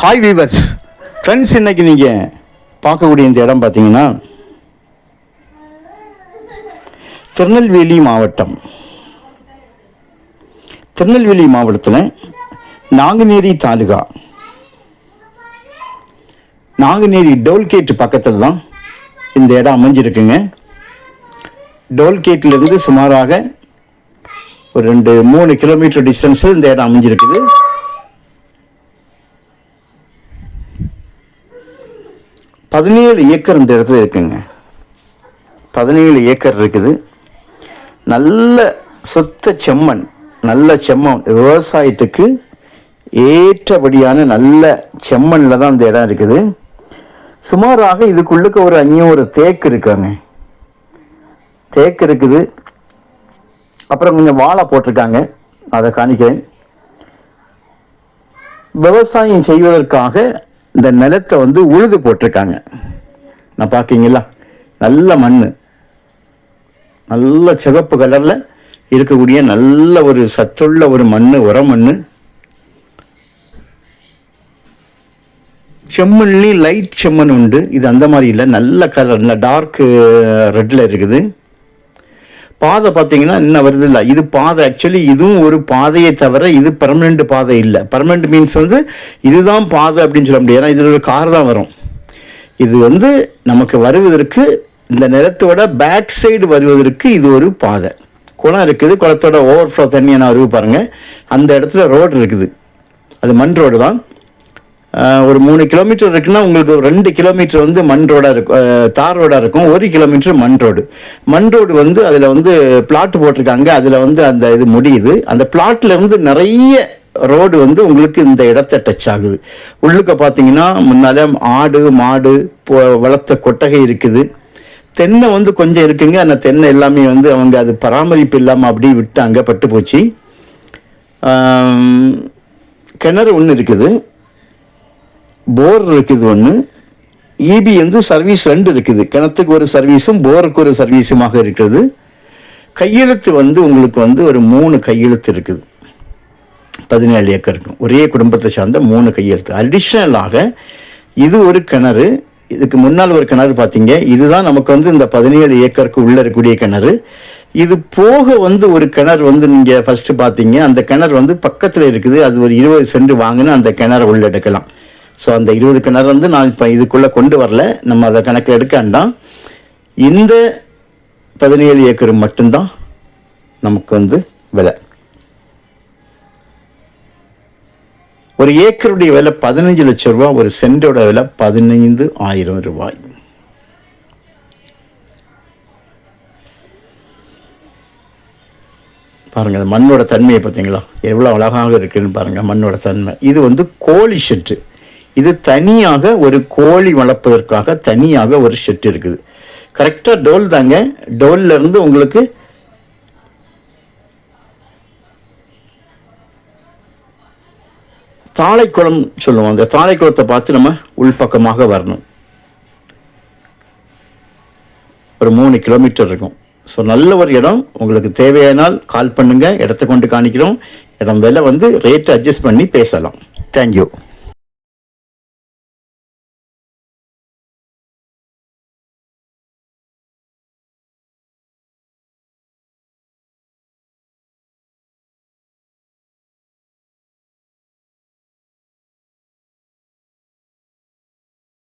Hi viewers friends இன்றைக்கி நீங்கள் பார்க்கக்கூடிய இந்த இடம் பார்த்தீங்கன்னா திருநெல்வேலி மாவட்டம். திருநெல்வேலி மாவட்டத்தில் நாங்குநேரி தாலுகா. நாங்குநேரி டோல்கேட் பக்கத்தில் தான் இந்த இடம் அமைஞ்சிருக்குங்க. டோல்கேட்லேருந்து சுமாராக ஒரு ரெண்டு மூணு கிலோமீட்டர் டிஸ்டன்ஸில் இந்த இடம் அமைஞ்சிருக்குது. பதினேழு ஏக்கர் இந்த இடத்துல இருக்குங்க. பதினேழு ஏக்கர் இருக்குது. நல்ல சொத்த செம்மண் நல்ல செம்மண். விவசாயத்துக்கு ஏற்றபடியான நல்ல செம்மண்ணில் தான் இந்த இடம் இருக்குது. சுமாராக இதுக்குள்ளுக்கு ஒரு அஞ்சூறு தேக்கு இருக்காங்க. தேக்கு இருக்குது. அப்புறம் கொஞ்சம் வாழை போட்டிருக்காங்க. அதை காணிக்கிறேன். விவசாயம் செய்வதற்காக இந்த நிலத்தை வந்து உழுது போட்டிருக்காங்க. நான் பார்க்கிங்களா? நல்ல மண் நல்ல சிகப்பு கலரில் இருக்கக்கூடிய நல்ல ஒரு சத்துள்ள ஒரு மண் உர மண் செம்மண்லேயும் லைட் செம்மண் உண்டு. இது அந்த மாதிரி இல்லை. நல்ல கலர் நல்ல டார்க்கு ரெட்டில் இருக்குது. பாதை பார்த்தீங்கன்னா இன்னும் வருது இல்லை. இது பாதை ஆக்சுவலி இதுவும் ஒரு பாதையை தவிர இது பர்மனெண்ட் பாதை இல்லை. பர்மனெண்ட் மீன்ஸ் வந்து இதுதான் பாதை அப்படின்னு சொல்ல முடியாது. ஏன்னா இதில் ஒரு கார் தான் வரும். இது வந்து நமக்கு வருவதற்கு இந்த நிலத்தோட பேக் சைடு வருவதற்கு இது ஒரு பாதை. குளம் இருக்குது. குளத்தோட ஓவர்ஃப்ளோ தண்ணியை நான் வருவு பாருங்கள் அந்த இடத்துல ரோடு இருக்குது. அது மண் ரோடு தான். ஒரு மூணு கிலோமீட்டர் இருக்குன்னா உங்களுக்கு ஒரு ரெண்டு கிலோமீட்டர் வந்து மண் ரோடாக இருக்கும். தார் ரோடாக இருக்கும். ஒரு கிலோமீட்டர் மண் ரோடு மண் ரோடு வந்து அதில் வந்து பிளாட் போட்டிருக்காங்க. அதில் வந்து அந்த இது முடியுது. அந்த பிளாட்ல இருந்து நிறைய ரோடு வந்து உங்களுக்கு இந்த இடத்த டச் ஆகுது. உள்ளுக்க பார்த்தீங்கன்னா முன்னால் ஆடு மாடு போ வளர்த்த கொட்டகை இருக்குது. தென்னை வந்து கொஞ்சம் இருக்குங்க. அந்த தென்னை எல்லாமே வந்து அவங்க அது பராமரிப்பு இல்லாமல் அப்படியே விட்டாங்க பட்டு போச்சு. கிணறு ஒன்று இருக்குது. போர் இருக்குது ஒன்று இபி வந்து சர்வீஸ் ரெண்டு இருக்குது. கிணத்துக்கு ஒரு சர்வீஸும் போருக்கு ஒரு சர்வீஸுமாக இருக்குது. கையெழுத்து வந்து உங்களுக்கு வந்து ஒரு மூணு கையெழுத்து இருக்குது. பதினேழு ஏக்கருக்கும் ஒரே குடும்பத்தை சார்ந்த மூணு கையெழுத்து. அடிஷ்னலாக இது ஒரு கிணறு. இதுக்கு முன்னால் ஒரு கிணறு பார்த்தீங்க. இதுதான் நமக்கு வந்து இந்த பதினேழு ஏக்கருக்கு உள்ள இருக்கக்கூடிய கிணறு. இது போக வந்து ஒரு கிணறு வந்து நீங்கள் ஃபஸ்ட்டு பார்த்தீங்க. அந்த கிணறு வந்து பக்கத்தில் இருக்குது. அது ஒரு இருபது சென்ட் வாங்கினா அந்த கிணறு உள்ள எடுக்கலாம் ஸோ அந்த இருபது கிணறு வந்து நான் இப்போ இதுக்குள்ளே கொண்டு வரல. நம்ம அதை கணக்கில் எடுக்க வேண்டாம். இந்த பதினேழு ஏக்கர் மட்டும்தான் நமக்கு வந்து விலை. ஒரு ஏக்கருடைய விலை பதினஞ்சு லட்சம் ரூபாய் ஒரு சென்டோட விலை பதினைந்து ஆயிரம் ரூபாய். பாருங்கள் அந்த மண்ணோட தன்மையை பார்த்தீங்களா? எவ்வளோ அழகாக இருக்குதுன்னு பாருங்கள் மண்ணோட தன்மை. இது வந்து கோழி ஷெட்டு இது தனியாக ஒரு கோழி வளர்ப்பதற்காக தனியாக ஒரு ஷெட் இருக்குது. கரெக்டாக டோல் தாங்க. டோல்ல இருந்து உங்களுக்கு தாளைக்குளம் சொல்லுவோம் அந்த தாழைக்குளத்தை பார்த்து நம்ம உள்பக்கமாக வரணும். ஒரு மூணு கிலோமீட்டர் இருக்கும். ஸோ நல்ல ஒரு இடம். உங்களுக்கு தேவையானால் கால் பண்ணுங்கள் இடத்த கொண்டு காணிக்கிறோம். இடம் விலை வந்து ரேட் அட்ஜஸ்ட் பண்ணி பேசலாம். தேங்க்யூ